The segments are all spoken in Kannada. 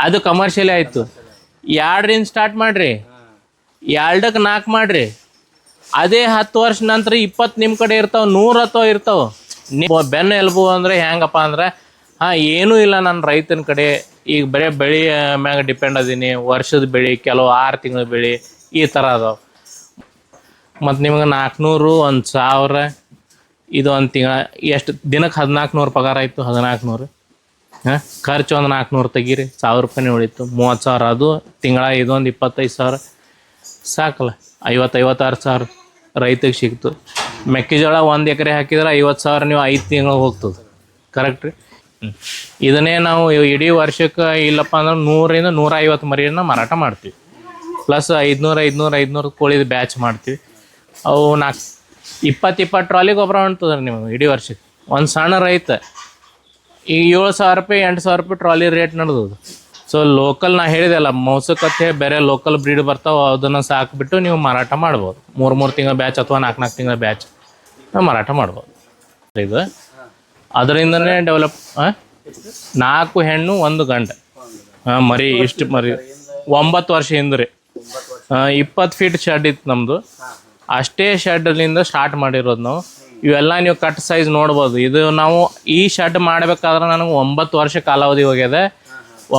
ಅದು ಕಮರ್ಷಿಯಲ್ ಆಯಿತು. ಎರಡರಿಂದ ಸ್ಟಾರ್ಟ್ ಮಾಡಿರಿ. ಎರಡಕ್ಕೆ ನಾಲ್ಕು ಮಾಡಿರಿ. ಅದೇ ಹತ್ತು ವರ್ಷ ನಂತರ ಇಪ್ಪತ್ತು ನಿಮ್ಮ ಕಡೆ ಇರ್ತಾವೆ, ನೂರು ಹತ್ತೋ ಇರ್ತಾವೆ. ನೀವು ಬೆನ್ನು ಎಲ್ಬು ಅಂದರೆ ಹೆಂಗಪ್ಪ ಅಂದ್ರೆ, ಹಾಂ, ಏನೂ ಇಲ್ಲ ನನ್ನ ರೈತನ ಕಡೆ. ಈಗ ಬರೀ ಬೆಳೆ ಮ್ಯಾಗ ಡಿಪೆಂಡ್ ಅದೀನಿ. ವರ್ಷದ ಬೆಳೆ, ಕೆಲವು ಆರು ತಿಂಗಳ ಬೆಳೆ ಈ ಥರ ಅದಾವೆ. ಮತ್ತು ನಿಮ್ಗೆ ನಾಲ್ಕುನೂರು ಒಂದು ಸಾವಿರ, ಇದು ಒಂದು ತಿಂಗಳ, ಎಷ್ಟು ದಿನಕ್ಕೆ ಹದಿನಾಲ್ಕು ನೂರು ಪಗಾರ ಆಯಿತು ಹದಿನಾಲ್ಕು ನೂರು ಹಾಂ? ಖರ್ಚು ಒಂದು ನಾಲ್ಕುನೂರು ತೆಗೀರಿ. ಸಾವಿರ ರೂಪಾಯಿ ಉಳಿತು. ಮೂವತ್ತು ಸಾವಿರ ಅದು. ತಿಂಗಳ ಇದೊಂದು ಇಪ್ಪತ್ತೈದು ಸಾವಿರ. ಸಾಕಲ್ಲ. ಐವತ್ತು, ಐವತ್ತಾರು ಸಾವಿರ ರೈತಗೆ ಸಿಕ್ತು ಮೆಕ್ಕೆಜೋಳ ಒಂದು ಎಕರೆ ಹಾಕಿದ್ರೆ ಐವತ್ತು ಸಾವಿರ ನೀವು ಐದು ತಿಂಗಳು ಹೋಗ್ತದೆ. ಕರೆಕ್ಟ್ ರೀ. ಇದನ್ನೇ ನಾವು ಇಡೀ ವರ್ಷಕ್ಕೆ ಇಲ್ಲಪ್ಪ ಅಂದ್ರೆ ನೂರಿಂದ ನೂರ ಐವತ್ತು ಮರಿಯನ್ನು ಮಾರಾಟ ಮಾಡ್ತೀವಿ. ಪ್ಲಸ್ ಐದುನೂರು ಐದುನೂರು ಐದುನೂರು ಕೋಳಿದು ಬ್ಯಾಚ್ ಮಾಡ್ತೀವಿ. ಅವು ನಾಲ್ಕು ಇಪ್ಪತ್ತು ಇಪ್ಪತ್ತು ಟ್ರಾಲಿ ಗೊಬ್ಬರ ಹೊಂಟದ್ರಿ ನೀವು ಇಡೀ ವರ್ಷಕ್ಕೆ. ಒಂದು ಸಣ್ಣ ರೈತ ಈಗ ಏಳು ಸಾವಿರ ರೂಪಾಯಿ, ಎಂಟು ಸಾವಿರ ರೂಪಾಯಿ ಟ್ರಾಲಿ ರೇಟ್ ನಡೆದದು. ಸೊ ಲೋಕಲ್ ನಾ ಹೇಳಿದೆಲ್ಲ ಮೌಸಕತ್ತೆ ಬೇರೆ ಲೋಕಲ್ ಬ್ರೀಡ್ ಬರ್ತಾವೆ, ಅದನ್ನು ಸಾಕ್ಬಿಟ್ಟು ನೀವು ಮಾರಾಟ ಮಾಡ್ಬೋದು. ಮೂರು ಮೂರು ತಿಂಗಳ ಬ್ಯಾಚ್ ಅಥವಾ ನಾಲ್ಕು ನಾಲ್ಕು ತಿಂಗಳ ಬ್ಯಾಚ್ ಮಾರಾಟ ಮಾಡ್ಬೋದು. ಇದು. ಅದರಿಂದನೇ ಡೆವಲಪ್ ನಾಲ್ಕು ಹೆಣ್ಣು, ಒಂದು ಗಂಡ. ಹಾಂ ಮರಿ, ಇಷ್ಟು ಮರಿ. ಒಂಬತ್ತು ವರ್ಷ ಹಿಂದ್ರಿ. ಇಪ್ಪತ್ತು ಫೀಟ್ ಶೆಡ್ ಇತ್ತು ನಮ್ಮದು ಅಷ್ಟೇ ಶೆಡ್ಲಿಂದ ಸ್ಟಾರ್ಟ್ ಮಾಡಿರೋದು ನಾವು. ಇವೆಲ್ಲ ನೀವು ಕಟ್ ಸೈಜ್ ನೋಡ್ಬೋದು. ಇದು ನಾವು ಈ ಶರ್ಟ್ ಮಾಡಬೇಕಾದ್ರೆ ನನಗೆ ಒಂಬತ್ತು ವರ್ಷ ಕಾಲಾವಧಿ ಹೋಗಿದೆ.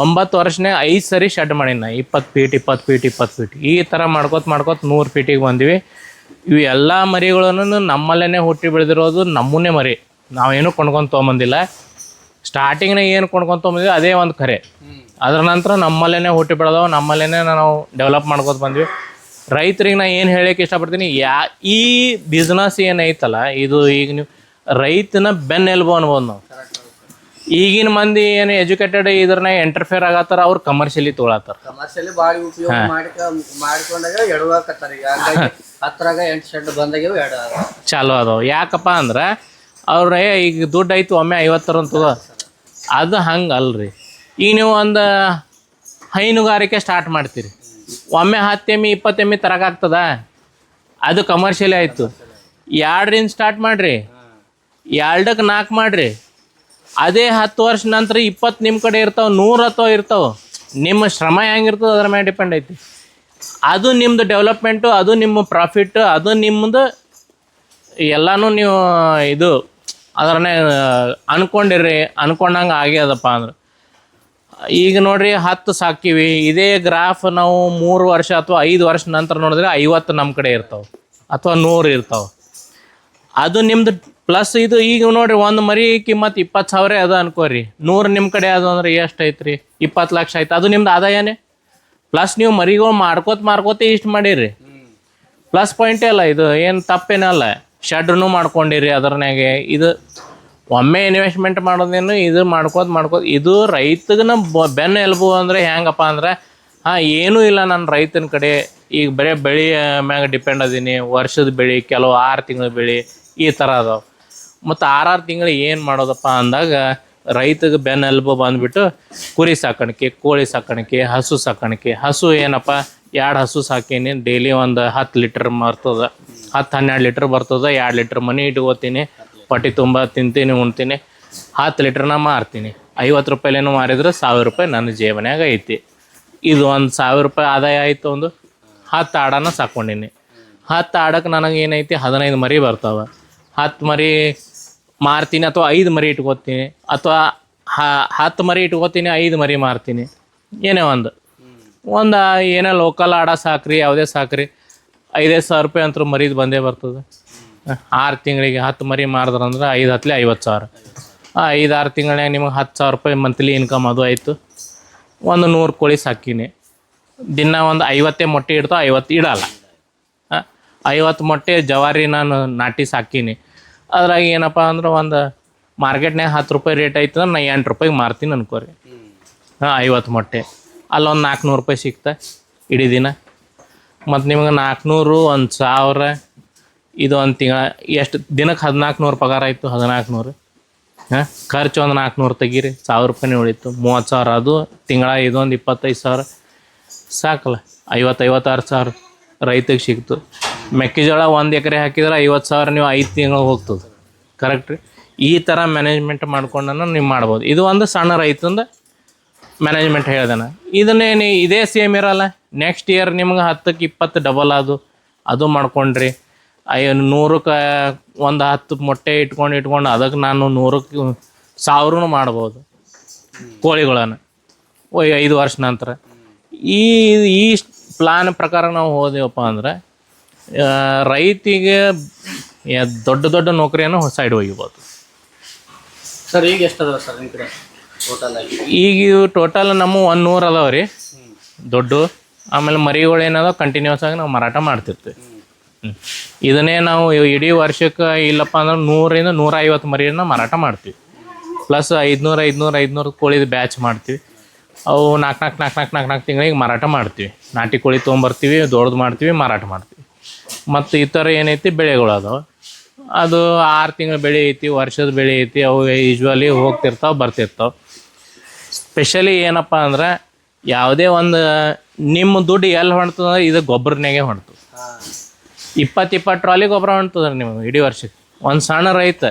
ಒಂಬತ್ತು ವರ್ಷನೇ ಐದು ಸರಿ ಶರ್ಟ್ ಮಾಡೀನಿ ನಾ ಇಪ್ಪತ್ತು ಫೀಟ್ ಇಪ್ಪತ್ತು ಫೀಟ್ ಇಪ್ಪತ್ತು ಫೀಟ್ ಈ ಥರ ಮಾಡ್ಕೋತ ಮಾಡ್ಕೋತ ನೂರು ಫೀಟಿಗೆ ಬಂದ್ವಿ. ಇವು ಎಲ್ಲ ಮರಿಗಳನ್ನು ನಮ್ಮಲ್ಲೇ ಹುಟ್ಟಿ ಬೆಳೆದಿರೋದು ನಮ್ಮನ್ನೇ ಮರಿ. ನಾವೇನು ಕೊಂಡ್ಕೊಂಡು ತೊಗೊಂಬಂದಿಲ್ಲ. ಸ್ಟಾರ್ಟಿಂಗ್ನಾಗ ಏನು ಕೊಂಡ್ಕೊಂಡು ತೊಗೊಂಬಂದ್ವಿ, ಅದೇ ಒಂದು ಕರೆ. ಅದರ ನಂತರ ನಮ್ಮಲ್ಲೇ ಹುಟ್ಟಿ ಬೆಳೆದವು ನಮ್ಮಲ್ಲೇ ನಾವು ಡೆವಲಪ್ ಮಾಡ್ಕೋತ ಬಂದ್ವಿ. ರೈತರಿಗೆ ನಾ ಏನು ಹೇಳಕ್ಕೆ ಇಷ್ಟಪಡ್ತೀನಿ ಯಾ ಈ ಬಿಸ್ನೆಸ್ ಏನೈತಲ್ಲ ಇದು ಈಗ ನೀವು ರೈತನ ಬೆನ್ನೆಲುಬು ಅನ್ಬೋದು ನಾವು. ಈಗಿನ ಮಂದಿ ಏನು ಎಜುಕೇಟೆಡ್ ಇದ್ರನ್ನ ಎಂಟರ್ಫೇರ್ ಆಗತ್ತಾರ ಅವ್ರು ಕಮರ್ಷಿಯಲಿ ತೊಗೊಳತ್ತಾರ. ಕಮರ್ಷಿಯಲಿ ಭಾಳ ಉಪಯೋಗ ಮಾಡ್ಕ ಮಾಡ್ಕೊಂಡಾಗ ಎಡವಾಕತ್ತಾರ ಈಗ ಹತ್ತರಾಗ ಎಂಟು ಶೆಡ್ ಬಂದಾಗ ಎರಡು ಚಾಲು ಅದಾವ. ಯಾಕಪ್ಪ ಅಂದ್ರೆ ಅವ್ರ ಈಗ ದುಡ್ಡು ಐತು ಒಮ್ಮೆ ಐವತ್ತರ ತಗೋ. ಅದು ಹಂಗೆ ಅಲ್ರಿ ಈಗ ನೀವು ಒಂದು ಹೈನುಗಾರಿಕೆ ಸ್ಟಾರ್ಟ್ ಮಾಡ್ತೀರಿ. ಒಮ್ಮೆ ಹತ್ತು ಎಮ್ಮಿ ಇಪ್ಪತ್ತು ಎಮ್ಮಿ ತರಕಾಗ್ತದ ಅದು ಕಮರ್ಷಿಯಲಿ ಆಯಿತು. ಎರಡರಿಂದ ಸ್ಟಾರ್ಟ್ ಮಾಡಿರಿ. ಎರಡಕ್ಕೆ ನಾಲ್ಕು ಮಾಡಿರಿ. ಅದೇ ಹತ್ತು ವರ್ಷ ನಂತರ ಇಪ್ಪತ್ತು ನಿಮ್ಮ ಕಡೆ ಇರ್ತಾವೆ, ನೂರು ಹತ್ತೋ ಇರ್ತಾವೆ. ನಿಮ್ಮ ಶ್ರಮ ಹೆಂಗಿರ್ತದೆ ಅದ್ರ ಮೇಲೆ ಡಿಪೆಂಡ್ ಐತಿ. ಅದು ನಿಮ್ಮದು ಡೆವಲಪ್ಮೆಂಟು ಅದು ನಿಮ್ಮ ಪ್ರಾಫಿಟ್ ಅದು ನಿಮ್ಮದು ಎಲ್ಲನೂ ನೀವು ಇದು ಅದನ್ನೇ ಅನ್ಕೊಂಡಿರ್ರಿ ಅನ್ಕೊಂಡಂಗೆ ಆಗ್ಯದಪ್ಪ ಅಂದ್ರೆ. ಈಗ ನೋಡ್ರಿ ಹತ್ತು ಸಾಕಿವಿ ಇದೇ ಗ್ರಾಫ್ ನಾವು ಮೂರು ವರ್ಷ ಅಥವಾ ಐದು ವರ್ಷ ನಂತರ ನೋಡಿದ್ರೆ ಐವತ್ತು ನಮ್ಮ ಕಡೆ ಇರ್ತಾವೆ. ಅಥವಾ ನೂರು ಇರ್ತಾವೆ. ಅದು ನಿಮ್ದು ಪ್ಲಸ್ ಇದು ಈಗ ನೋಡ್ರಿ ಒಂದು ಮರಿ ಕಿಮ್ಮತ್ತು ಇಪ್ಪತ್ತು ಸಾವಿರ ಅದ ಅನ್ಕೋರಿ. ನೂರು ನಿಮ್ಮ ಕಡೆ ಅದು ಅಂದ್ರೆ ಎಷ್ಟು ಐತ್ರಿ ಇಪ್ಪತ್ತು ಲಕ್ಷ ಆಯ್ತು. ಅದು ನಿಮ್ದು ಆದಾಯನೇ. ಪ್ಲಸ್ ನೀವು ಮರಿಗಳು ಮಾರ್ಕೋತ ಮಾರ್ಕೋತ ಇಷ್ಟು ಮಾಡಿರಿ. ಪ್ಲಸ್ ಪಾಯಿಂಟೇ ಅಲ್ಲ ಇದು. ಏನು ತಪ್ಪೇನಲ್ಲ ಶೆಡ್ನು ಮಾಡ್ಕೊಂಡಿರಿ ಅದ್ರನಾಗೆ ಇದು ಒಮ್ಮೆ ಇನ್ವೆಸ್ಟ್ಮೆಂಟ್ ಮಾಡೋದೇನು, ಇದು ಮಾಡ್ಕೋತ ಮಾಡ್ಕೋದು, ಇದು ರೈತಗನ ಬೆನ್ನ ಎಲ್ಬು ಅಂದರೆ ಹೆಂಗಪ್ಪ ಅಂದ್ರೆ, ಹಾಂ, ಏನೂ ಇಲ್ಲ ನಾನು ರೈತನ ಕಡೆ. ಈಗ ಬರೀ ಬೆಳೆ ಮ್ಯಾಗ ಡಿಪೆಂಡ್ ಅದೀನಿ, ವರ್ಷದ ಬೆಳೆ, ಕೆಲವು ಆರು ತಿಂಗಳ ಬೆಳೆ, ಈ ಥರ ಅದಾವೆ. ಮತ್ತು ಆರಾರು ತಿಂಗಳು ಏನು ಮಾಡೋದಪ್ಪ ಅಂದಾಗ, ರೈತಗೆ ಬೆನ್ನು ಎಲ್ಬು ಬಂದುಬಿಟ್ಟು ಕುರಿ ಸಾಕಾಣಿಕೆ, ಕೋಳಿ ಸಾಕಾಣಿಕೆ, ಹಸು ಸಾಕಾಣಿಕೆ. ಹಸು ಏನಪ್ಪ, ಎರಡು ಹಸು ಸಾಕೀನಿ ಡೈಲಿ ಒಂದು ಹತ್ತು ಲೀಟ್ರ್ ಬರ್ತದೆ ಹತ್ತು ಹನ್ನೆರಡು ಲೀಟ್ರ್ ಬರ್ತದೆ, ಎರಡು ಲೀಟ್ರ್ ಮನೆ ಇಟ್ಕೋತೀನಿ. ಪಟ್ಟಿ ತುಂಬ ತಿಂತೀನಿ, ಉಣ್ತೀನಿ. ಹತ್ತು ಲೀಟ್ರ್ನ ಮಾರ್ತೀನಿ. ಐವತ್ತು ರೂಪಾಯಿಲೇನು ಮಾರಿದ್ರೆ ಸಾವಿರ ರೂಪಾಯಿ ನನ್ನ ಜೇಬನ್ಯಾಗ ಐತಿ. ಇದು ಒಂದು ಸಾವಿರ ರೂಪಾಯಿ ಆದಾಯ ಆಯಿತು ಒಂದು. ಹತ್ತು ಆಡನ ಸಾಕೊಂಡೀನಿ. ಹತ್ತು ಆಡಕ್ಕೆ ನನಗೆ ಏನೈತಿ? ಹದಿನೈದು ಮರಿ ಬರ್ತಾವೆ. ಹತ್ತು ಮರಿ ಮಾರ್ತೀನಿ ಅಥವಾ ಐದು ಮರಿ ಇಟ್ಕೋತೀನಿ. ಅಥವಾ ಹತ್ತು ಮರಿ ಇಟ್ಕೋತೀನಿ, ಐದು ಮರಿ ಮಾರ್ತೀನಿ. ಏನೇ ಒಂದು. ಒಂದು ಏನೇ ಲೋಕಲ್ ಆಡ ಸಾಕ್ರಿ, ಯಾವುದೇ ಸಾಕ್ರಿ ಐದೈದು ಸಾವಿರ ರೂಪಾಯಿ ಅಂತೂ ಮರಿದು ಬಂದೇ ಬರ್ತದೆ. ಆರು ತಿಂಗಳಿಗೆ ಹತ್ತು ಮರಿ ಮಾರಿದ್ರಂದ್ರೆ ಐದು ಹತ್ತಲೆ ಐವತ್ತು ಸಾವಿರ. ಆ ಐದು ಆರು ತಿಂಗಳಾಗ ನಿಮಗೆ ಹತ್ತು ಸಾವಿರ ರೂಪಾಯಿ ಮಂತ್ಲಿ ಇನ್ಕಮ್ ಅದು ಆಯಿತು. ಒಂದು ನೂರು ಕೋಳಿ ಸಾಕಿನಿ. ದಿನ ಒಂದು ಐವತ್ತೇ ಮೊಟ್ಟೆ ಇಡ್ತಾವೆ ಐವತ್ತು ಇಡಲ್ಲ. ಐವತ್ತು ಮೊಟ್ಟೆ ಜವಾರಿ ನಾನು ನಾಟಿ ಸಾಕೀನಿ. ಅದ್ರಾಗ ಏನಪ್ಪ ಅಂದ್ರೆ ಒಂದು ಮಾರ್ಕೆಟ್ನಾಗ ಹತ್ತು ರೂಪಾಯಿ ರೇಟ್ ಐತೆ ಅಂದ್ರೆ ನಾ ಎಂಟು ರೂಪಾಯಿಗೆ ಮಾರ್ತೀನಿ ಅನ್ಕೋರಿ. ಹಾಂ, ಐವತ್ತು ಮೊಟ್ಟೆ. ಅಲ್ಲೊಂದು ನಾಲ್ಕುನೂರು ರೂಪಾಯಿ ಸಿಗ್ತಾ ಇಡೀ ದಿನ. ಮತ್ತು ನಿಮಗೆ ನಾಲ್ಕುನೂರು ಒಂದು ಸಾವಿರ ಇದು ಒಂದು ತಿಂಗಳ, ಎಷ್ಟು ದಿನಕ್ಕೆ ಹದಿನಾಲ್ಕು ನೂರು ಪಗಾರ ಆಯಿತು ಹದಿನಾಲ್ಕು ನೂರು ಹಾಂ, ಖರ್ಚು ಒಂದು ನಾಲ್ಕುನೂರು ತೆಗೀರಿ, ಸಾವಿರ ರೂಪಾಯಿ ಉಳಿತು. ಮೂವತ್ತು ಸಾವಿರ ಅದು, ತಿಂಗಳ ಇದೊಂದು ಇಪ್ಪತ್ತೈದು ಸಾವಿರ. ಸಾಕಲ್ಲ ಐವತ್ತು ಐವತ್ತಾರು ಸಾವಿರ ರೈತಗೆ ಸಿಕ್ತು ಮೆಕ್ಕೆಜೋಳ ಒಂದು ಎಕರೆ ಹಾಕಿದ್ರೆ ಐವತ್ತು ಸಾವಿರ ನೀವು ಐದು ತಿಂಗಳು ಹೋಗ್ತದೆ. ಕರೆಕ್ಟ್ ರೀ? ಈ ಥರ ಮ್ಯಾನೇಜ್ಮೆಂಟ್ ಮಾಡ್ಕೊಂಡು ನೀವು ಮಾಡ್ಬೋದು. ಇದು ಒಂದು ಸಣ್ಣ ರೈತಂದ ಮ್ಯಾನೇಜ್ಮೆಂಟ್ ಹೇಳ್ದಾನೆ. ಇದನ್ನೇ ನೀ, ಇದೇ ಸೇಮ್ ಇರಲ್ಲ. ನೆಕ್ಸ್ಟ್ ಇಯರ್ ನಿಮ್ಗೆ ಹತ್ತಕ್ಕೆ ಇಪ್ಪತ್ತು ಡಬಲ್ ಅದು ಅದು ಮಾಡ್ಕೊಂಡ್ರಿ. ಅಯ್ಯೋ ನೂರಕ್ಕೆ ಒಂದು ಹತ್ತು ಮೊಟ್ಟೆ ಇಟ್ಕೊಂಡು ಇಟ್ಕೊಂಡು ಅದಕ್ಕೆ ನಾನು ನೂರಕ್ಕೆ ಸಾವಿರನು ಮಾಡ್ಬೋದು ಕೋಳಿಗಳನ್ನು. ಓಯ್ ಐದು ವರ್ಷ ನಂತರ. ಈ ಈ ಪ್ಲಾನ್ ಪ್ರಕಾರ ನಾವು ಹೋದೆವಪ್ಪ ಅಂದ್ರೆ ರೈತಿಗೆ ದೊಡ್ಡ ದೊಡ್ಡ ನೌಕರಿಯನ್ನು ಸೈಡ್ ಒಯ್ಬೋದು ಸರ್ ಈಗ ಎಷ್ಟು ಅದಾವ ಸರ್ ನಿಮ್ಮ ಕಡೆ ಟೋಟಲ್ ಆಗಿ? ಈಗ ಟೋಟಲ್ ನಮ್ಮ ಒಂದು ನೂರು ಅದಾವ ರೀ ದೊಡ್ಡ. ಆಮೇಲೆ ಮರಿಗಳು ಏನದಾವ ಕಂಟಿನ್ಯೂಸ್ ಆಗಿ ನಾವು ಮಾರಾಟ ಮಾಡ್ತಿರ್ತೀವಿ. ಇದನ್ನೇ ನಾವು ಇಡೀ ವರ್ಷಕ್ಕೆ ಇಲ್ಲಪ್ಪ ಅಂದ್ರೆ ನೂರಿಂದ ನೂರ ಐವತ್ತು ಮರಿಯನ್ನು ಮಾರಾಟ ಮಾಡ್ತೀವಿ. ಪ್ಲಸ್ ಐದುನೂರು ಐದುನೂರು ಐದುನೂರು ಕೋಳಿದು ಬ್ಯಾಚ್ ಮಾಡ್ತೀವಿ. ಅವು ನಾಲ್ಕು ನಾಲ್ಕು ನಾಲ್ಕು ನಾಲ್ಕು ನಾಲ್ಕು ನಾಲ್ಕು ತಿಂಗಳಿಗೆ ಮಾರಾಟ ಮಾಡ್ತೀವಿ. ನಾಟಿ ಕೋಳಿ ತೊಗೊಂಬರ್ತೀವಿ, ದೊಡ್ಡದು ಮಾಡ್ತೀವಿ, ಮಾರಾಟ ಮಾಡ್ತೀವಿ. ಮತ್ತು ಈ ಥರ ಏನೈತಿ ಬೆಳೆಗಳು ಅದು ಆರು ತಿಂಗಳ ಬೆಳೆ ಐತಿ, ವರ್ಷದ ಬೆಳೆ ಐತಿ, ಅವು ಯೂಶ್ವಲಿ ಹೋಗ್ತಿರ್ತಾವೆ, ಬರ್ತಿರ್ತಾವೆ. ಸ್ಪೆಷಲಿ ಏನಪ್ಪ ಅಂದ್ರೆ ಯಾವುದೇ ಒಂದು, ನಿಮ್ಮ ದುಡ್ಡು ಎಲ್ಲಿ ಹೊಣ್ತದ ಇದು ಗೊಬ್ಬರನಾಗೆ ಹೊಣ್ತು ಇಪ್ಪತ್ತು ಇಪ್ಪತ್ತು ಟ್ರಾಲಿ ಗೊಬ್ಬರ ಹೊಣ್ತದ ನಿಮಗೆ ಇಡೀ ವರ್ಷಕ್ಕೆ? ಒಂದು ಸಣ್ಣ ರೈತ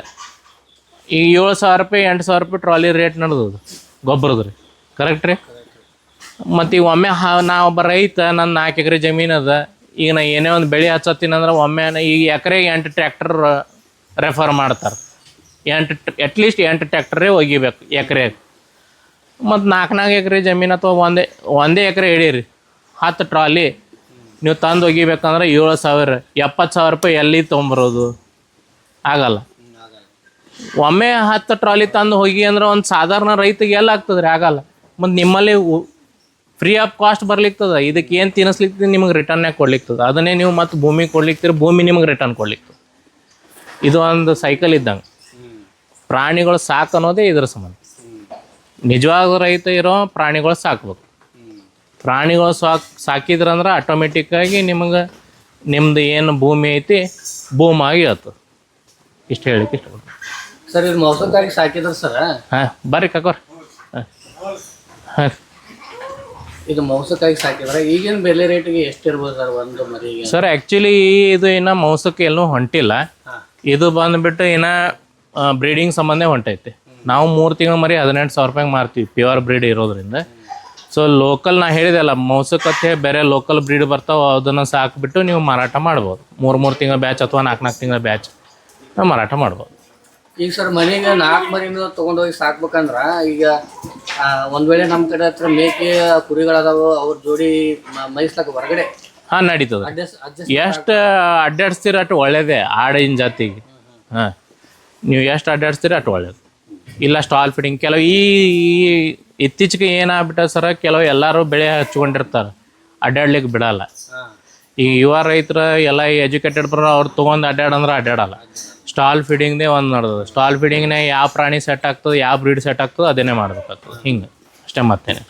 ಈಗ ಏಳು ಸಾವಿರ ರೂಪಾಯಿ, ಎಂಟು ಸಾವಿರ ರೂಪಾಯಿ ಟ್ರಾಲಿ ರೇಟ್ ನಡೆದದು ಗೊಬ್ಬರದ ರೀ. ಕರೆಕ್ಟ್ ರೀ? ಮತ್ತು ಈಗ ಒಮ್ಮೆ ಹಾ, ನಾ ಒಬ್ಬ ರೈತ, ನನ್ನ ನಾಲ್ಕು ಎಕರೆ ಜಮೀನು ಅದ, ಈಗ ನಾ ಏನೇ ಒಂದು ಬೆಳೆ ಹಚ್ಚತ್ತೀನಿ ಅಂದ್ರೆ ಒಮ್ಮೆ ಈಗ ಎಕರೆಗೆ ಎಂಟು ಟ್ರ್ಯಾಕ್ಟರ್ ರೆಫರ್ ಮಾಡ್ತಾರೆ. ಎಂಟು ಅಟ್ಲೀಸ್ಟ್ ಎಂಟು ಟ್ರ್ಯಾಕ್ಟರೇ ಒಗಿಬೇಕು ಎಕರೆಗೆ. ಮತ್ತು ನಾಲ್ಕು ನಾಲ್ಕು ಎಕರೆ ಜಮೀನು ಅಥವಾ ಒಂದೇ ಒಂದೇ ಎಕರೆ ಹಿಡೀರಿ ಹತ್ತು ಟ್ರಾಲಿ ನೀವು ತಂದು ಒಗಿಬೇಕಂದ್ರೆ ಏಳು ಸಾವಿರ, ಎಪ್ಪತ್ತು ಸಾವಿರ ರೂಪಾಯಿ ಎಲ್ಲಿ ತೊಗೊಂಬರೋದು? ಆಗಲ್ಲ. ಒಮ್ಮೆ ಹತ್ತು ಟ್ರಾಲಿ ತಂದು ಹೋಗಿ ಅಂದ್ರೆ ಒಂದು ಸಾಧಾರಣ ರೈತಿಗೆ ಎಲ್ಲ ಆಗ್ತದ್ರಿ ಆಗಲ್ಲ. ಮತ್ತು ನಿಮ್ಮಲ್ಲಿ ಫ್ರೀ ಆಫ್ ಕಾಸ್ಟ್ ಬರ್ಲಿಕ್ತದ, ಇದಕ್ಕೆ ಏನು ತಿನ್ನಿಸ್ಲಿಕ್ತದೆ ನಿಮಗೆ ರಿಟರ್ನ್ಯಾಗ ಕೊಡ್ಲಿಕ್ತದ. ಅದನ್ನೇ ನೀವು ಮತ್ತೆ ಭೂಮಿ ಕೊಡ್ಲಿಕ್ತೀರಿ, ಭೂಮಿ ನಿಮಗೆ ರಿಟರ್ನ್ ಕೊಡ್ಲಿಕ್ತದೆ. ಇದು ಒಂದು ಸೈಕಲ್ ಇದ್ದಂಗೆ. ಪ್ರಾಣಿಗಳು ಸಾಕು ಅನ್ನೋದೇ ಇದ್ರ ಸಂಬಂಧ. ನಿಜವಾದ ರೈತ ಇರೋ ಪ್ರಾಣಿಗಳು ಸಾಕ್ಬೇಕು. ಪ್ರಾಣಿಗಳು ಸಾಕ್ ಸಾಕಿದ್ರಂದ್ರೆ ಆಟೋಮೆಟಿಕ್ಕಾಗಿ ನಿಮಗೆ ನಿಮ್ದು ಏನು ಭೂಮಿ ಐತಿ ಭೂಮಾಗಿ ಆಗಿರುತ್ತೆ ಇಷ್ಟು ಹೇಳಿಕ್ಕೆ ಇಷ್ಟಪಡ್ತೀನಿ ಸರ್ ಇದು ಮೌಸಕ್ಕಾಗಿ ಸಾಕಿದ್ರ ಸರ್? ಹಾಂ ಬರ್ರಿ ಕಾಕೋರ್. ಹಾಂ. ಹಾಂ. ಇದು ಮೌಸಕ್ಕಾಗಿ ಸಾಕಿದ್ರೆ? ಈಗಿನ ಬೆಲೆ ರೇಟಿಗೆ ಎಷ್ಟಿರ್ಬೋದು ಸರ್ ಒಂದು ಮರಿಗೆ? ಸರ್ ಆ್ಯಕ್ಚುಲಿ ಇದು ಇನ್ನು ಮೌಸಕ್ಕೆ ಎಲ್ಲೂ ಹೊಂಟಿಲ್ಲ. ಇದು ಬಂದುಬಿಟ್ಟು ಇನ್ನು ಬ್ರೀಡಿಂಗ್ ಸಂಬಂಧ ಹೊಂಟೈತಿ. ನಾವು ಮೂರು ತಿಂಗಳ ಮರಿ ಹದಿನೆಂಟು ಸಾವಿರ ರೂಪಾಯಿಗೆ ಮಾರ್ತೀವಿ ಪ್ಯೂರ್ ಬ್ರೀಡ್ ಇರೋದ್ರಿಂದ. ಸೊ ಲೋಕಲ್ ನಾ ಹೇಳಿದೆಲ್ಲ ಮೌಸಕತ್ತೆ ಬೇರೆ ಲೋಕಲ್ ಬ್ರೀಡ್ ಬರ್ತಾವೆ ಅದನ್ನು ಸಾಕ್ಬಿಟ್ಟು ನೀವು ಮಾರಾಟ ಮಾಡ್ಬೋದು. ಮೂರು ಮೂರು ತಿಂಗಳ ಬ್ಯಾಚ್ ಅಥವಾ ನಾಲ್ಕು ನಾಲ್ಕು ತಿಂಗಳ ಬ್ಯಾಚ್ ಮಾರಾಟ ಮಾಡ್ಬೋದು. ಈಗ ಸರ್ ಮನೆಗೆ ನಾಲ್ಕು ಮರಿನೂ ತೊಗೊಂಡೋಗಿ ಸಾಕ್ಬೇಕಂದ್ರ ಈಗ ಒಂದು ವೇಳೆ ನಮ್ಮ ಕಡೆ ಹತ್ರ ಮೇಕೆ ಕುರಿಗಳಾದವು ಅವ್ರ ಜೋಡಿ ಮೈಸ್ಲಕ್ ಮೈಸ್ಲಕ್ಕ ಹೊರಗಡೆ ಹಾಂ ನಡೀತದೆ. ಎಷ್ಟು ಅಡ್ಡಾಡಿಸ್ತೀರ ಅಷ್ಟು ಒಳ್ಳೇದೇ ಆಡಿನ ಜಾತಿಗೆ. ಹಾಂ. ನೀವು ಎಷ್ಟು ಅಡ್ಡಾಡಿಸ್ತೀರ ಅಷ್ಟು ಒಳ್ಳೇದು. ಇಲ್ಲ ಸ್ಟಾಲ್ ಫಿಟ್ಟಿಂಗ್ ಕೆಲವು ಈ ಇತ್ತೀಚೆಗೆ ಏನಾಗ್ಬಿಟ್ಟ ಸರ ಕೆಲವು ಎಲ್ಲರೂ ಬೆಳೆ ಹಚ್ಕೊಂಡಿರ್ತಾರೆ. ಅಡ್ಡಾಡ್ಲಿಕ್ಕೆ ಬಿಡಲ್ಲ. ಈಗ ಯುವ ರೈತರು ಎಲ್ಲ ಎಜುಕೇಟೆಡ್ ಬರೋ ಅವ್ರು ತೊಗೊಂಡು ಅಡ್ಡಾಡಂದ್ರೆ ಅಡ್ಡಾಡಲ್ಲ ಸ್ಟಾಲ್ ಫೀಡಿಂಗ್ದೇ ಒಂದು ನಡೆದದು. ಸ್ಟಾಲ್ ಫೀಡಿಂಗ್ನೇ ಯಾವ ಪ್ರಾಣಿ ಸೆಟ್ ಆಗ್ತದೆ ಯಾವ ಬ್ರೀಡ್ ಸೆಟ್ ಆಗ್ತದೆ ಅದನ್ನೇ ಮಾಡ್ಬೇಕಾಗ್ತದೆ. ಹಿಂಗೆ. ಅಷ್ಟೇ ಮತ್ತೇನೆ